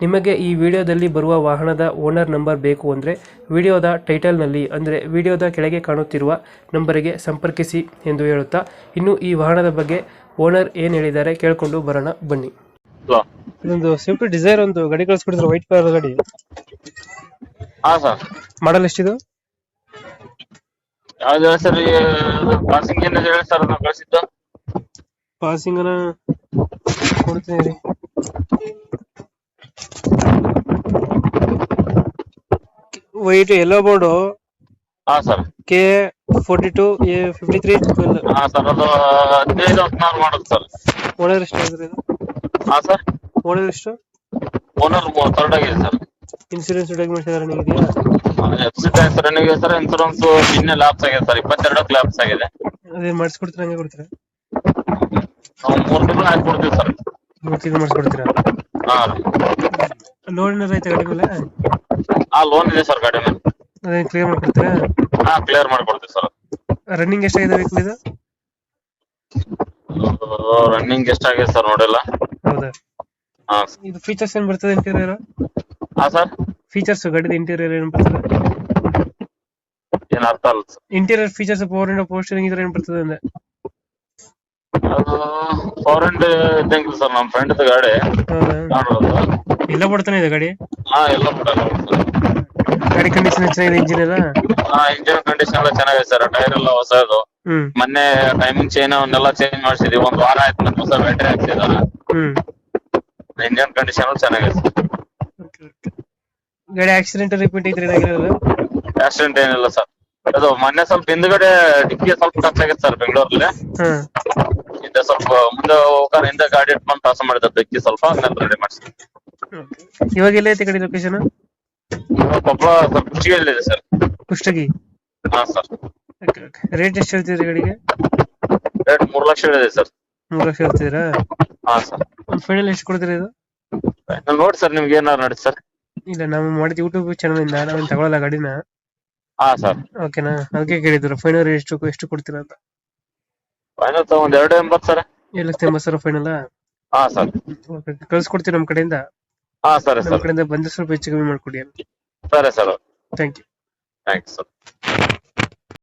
ನಿಮಗೆ ಈ ವಿಡಿಯೋದಲ್ಲಿ ಬರುವ ವಾಹನದ ಓನರ್ ನಂಬರ್ ಬೇಕು ಅಂದರೆ ವಿಡಿಯೋದ ಟೈಟಲ್ನಲ್ಲಿ ಅಂದರೆ ವಿಡಿಯೋದ ಕೆಳಗೆ ಕಾಣುತ್ತಿರುವ ನಂಬರಿಗೆ ಸಂಪರ್ಕಿಸಿ ಎಂದು ಹೇಳುತ್ತಾ ಇನ್ನು ಈ ವಾಹನದ ಬಗ್ಗೆ ಓನರ್ ಏನು ಹೇಳಿದ್ದಾರೆ ಕೇಳಿಕೊಂಡು ಬರೋಣ ಬನ್ನಿ. ಇದೊಂದು ಸ್ವಿಫ್ಟ್ ಡಿಸೈರ್ ಒಂದು ಗಾಡಿ ಕಳಿಸ್ಕೊಡಿದ್ರೆ ವೈಟ್ ಕಲರ್ ಗಾಡಿ. ಹಾ ಸರ್. ಮಾಡಲ್ ಎಷ್ಟಿದು? ಯಾವ್ದು ಹೇಳಿ ಸರ್ ಪಾಸಿಂಗ್ ಅನ್ನ ಹೇಳಿ ಸರ್ ನಾವು ಕಳಿಸಿದ್ದು. ಪಾಸಿಂಗನ ಕೊಡ್ತೀನಿ. ರೀ ವೈಟ್ ಎಲ್ಲೋ ಬೋರ್ಡ್ ಹಾ sir K forty two A fifty three ಹಾ ಸರ್ ಅದು ಹದಿನೈದು ಹದಿನಾರು ಮಾಡೋದು ಸರ್ ಓನರ್ ಎಷ್ಟು ಆಗಿದೆ ಇದು? ಹಾ ಸರ್ ಓನರ್ ಎಷ್ಟು? ಓನರ್ ಥರ್ಡ್ ಆಗಿದೆ ಸರ್ ಇನ್ಸೂರೆನ್ಸ್ ಡಾಕ್ಯುಮೆಂಟ್ಸ್ ಎಲ್ಲ ರನ್ನಿಂಗ್ ಇದೆಯಾ? ಎಫ್ ಸಿ ಏನಿದೆ ಸರ್ ಇನ್ಸೂರೆನ್ಸ್ ನಿನ್ನೆ ಲ್ಯಾಪ್ಸ್ ಆಗಿದೆ ಸರ್ ಇಪ್ಪತ್ತೆರಡಕ್ಕೆ ಲ್ಯಾಪ್ಸ್ ಆಗಿದೆ. ಅದೇ ಮಾಡಿಸ್ಕೊಡ್ತೀರಾ ಹಂಗೆ ಕೊಡ್ತೀರಾ? ನಾವು ಮೂರು ತಿಂಗಳು ಹಾಕಿ ಕೊಡ್ತೀವಿ ಸರ್ ಮೂರು ತಿಂಗಳು ಮಾಡಿಸ್ಕೊಡ್ತೀರಾ? ಹಾ. ಲೋನ್ ಏನಾರು ಐತೆ ಗಾಡಿ ಮೇಲೆ? ಆ ಲೋನ್ ಇದೆ ಸರ್ ಗಾಡಿ ಮೇಲೆ. ಅದೇ ಕ್ಲಿಯರ್ ಮಾಡ್ಕೊಡ್ತೀರಾ? ಹಾ ಕ್ಲಿಯರ್ ಮಾಡ್ಕೊಡ್ತೀವಿ ಸರ್ ರನ್ನಿಂಗ್ ಎಷ್ಟಾಗಿದೆ ವೆಹಿಕಲ್ ಇದು? ರನ್ನಿಂಗ್ ಎಷ್ಟಾಗಿದೆ ಸರ್ ನೋಡಿಲ್ಲ. ಹೌದಾ? ಹಾ. ಇದು ಫೀಚರ್ಸ್ ಏನು ಬರ್ತದೆ ಇಂಟೀರಿಯರ್ ಹಾ ಸರ್ ಫೀಚರ್ಸ್ ಗಾಡಿದ ಇಂಟೀರಿಯರ್ ಏನು ಬರ್ತದೆ? ಏನ್ ಅರ್ಥ ಅಲ್ಲ ಸರ್ ಇಂಟೀರಿಯರ್ ಫೀಚರ್ಸ್ ಪವರ್ ಇಂಡೋ ಪೋಸ್ಟರಿಂಗ್ ಇದ್ರೆ ಏನ್ ಬರ್ತದೆ ಅಂದ್ರೆ ಅದು ಫೋರ್ ಹಂಡ್ ಇದ್ದಂಗಿಲ್ಲ ಸರ್ ನಮ್ಮ ಫ್ರೆಂಡ್ ಗಾಡಿ. ಹೌದಾ? ನೋಡ್ಬೋದು ಎಲ್ಲ ಬಿಡ್ತಾನೆ ಇದೆ ಗಾಡಿ? ಹಾ ಎಲ್ಲ ಬಿಡಲ್ಲ ಗಾಡಿ ಕಂಡೀಷನ್ ಚೆನ್ನಾಗಿದೆ ಇಂಜಿನ್ ಎಲ್ಲ? ಹಾ ಇಂಜಿನ್ ಕಂಡೀಷನ್ ಎಲ್ಲ ಚೆನ್ನಾಗಿದೆ ಸರ್. ಟೈರ್ ಎಲ್ಲ ಹೊಸದು. ಹ್ಮ್. ಮೊನ್ನೆ ಟೈಮಿಂಗ್ ಚೈನ್ ಅವನ್ನೆಲ್ಲ ಚೇಂಜ್ ಮಾಡಿಸಿದ್ವಿ. ಒಂದ್ ವಾರ ಆಯ್ತು ಮತ್ತೆ ಹೊಸ ಬ್ಯಾಟ್ರಿ ಹಾಕ್ಸಿದಾರ ಹ್ಮ್. ಇಂಜಿನ್ ಕಂಡೀಷನ್ ಚೆನ್ನಾಗಿದೆ ಗಾಡಿ ಆಕ್ಸಿಡೆಂಟ್ ರಿಪೀಟ್ ಏನಾಗಿರೋದು ಆಕ್ಸಿಡೆಂಟ್ ಏನಿಲ್ಲ ಸರ್. ಅದು ಮೊನ್ನೆ ಸ್ವಲ್ಪ ಹಿಂದ್ಗಡೆ ಡಿಕ್ಕಿ ಸ್ವಲ್ಪ ಟಚ್ ಆಗಿತ್ತು ಸರ್ ಬೆಂಗಳೂರಲ್ಲಿ. ಹಾ. ಹಿಂದೆ ಸ್ವಲ್ಪ ಮುಂದೆ ಹೋಗಾರ ಹಿಂದೆ ಗಾಡಿ ಇಟ್ಕೊಂಡು ಪಾಸ್ ಮಾಡಿದ ಬೆಕ್ಕಿ ಸ್ವಲ್ಪ ಆಮೇಲೆ ರೆಡಿ ಮಾಡಿಸಿ ಇವಾಗ ಎಲ್ಲ ಐತೆ ಗಾಡಿ ಲೊಕೇಶನ್ ಕೊಪ್ಪಳ ಸ್ವಲ್ಪ ಕುಚ್ಚಿಗೆಲ್ಲಿದೆ ಸರ್. ಕುಷ್ಟಗಿ? ಹಾ ಸರ್. ರೇಟ್ ಎಷ್ಟು ಹೇಳ್ತಿದ್ರಿ ಗಾಡಿಗೆ? ರೇಟ್ ಮೂರ್ ಲಕ್ಷ ಇದೆ ಸರ್. ಮೂರು ಲಕ್ಷ ಹೇಳ್ತಿದ್ದೀರಾ? ಹಾ ಸರ್. ಒಂದು ಫೈನಲ್ ಎಷ್ಟು ಕೊಡ್ತೀರಾ ಇದು? ನೋಡಿ ಸರ್ ನಿಮ್ಗೆ ಏನಾರು ನೋಡಿ ಸರ್. ಇಲ್ಲ ನಾವು ಮಾಡಿದ ಯೂಟ್ಯೂಬ್ ಚಾನಲ್ ಇಂದ ನಾವೇನ್ ತಗೊಳಲ್ಲ ಗಾಡಿನ. ಹಾ ಸರ್. ಓಕೆನಾ? ಅದಕ್ಕೆ ಕೇಳಿದ್ರು ಫೈನಲ್ ಎಷ್ಟು ಎಷ್ಟು ಕೊಡ್ತೀರಾ ಅಂತ. ಫೈನಲ್ ತಗೊಂಡ್ ಎರಡು ಎಂಬತ್ತು ಸರ್. ಏಳು ಲಕ್ಷ ಎಂಬತ್ತು ಸಾವಿರ ಫೈನಲ್ ಹಾ ಸರ್. ಕಳ್ಸ್ಕೊಡ್ತೀವಿ ನಮ್ಮ ಕಡೆಯಿಂದ. ಹಾ ಸರಿ ನಮ್ಮ ಸರ್. ಕಡೆಯಿಂದ ಬಂದ್ರೆ ಸ್ವಲ್ಪ ಹೆಚ್ಚು ಕಮ್ಮಿ ಮಾಡ್ಕೊಡಿ ಸರಿ sir. Thank you thanks sir.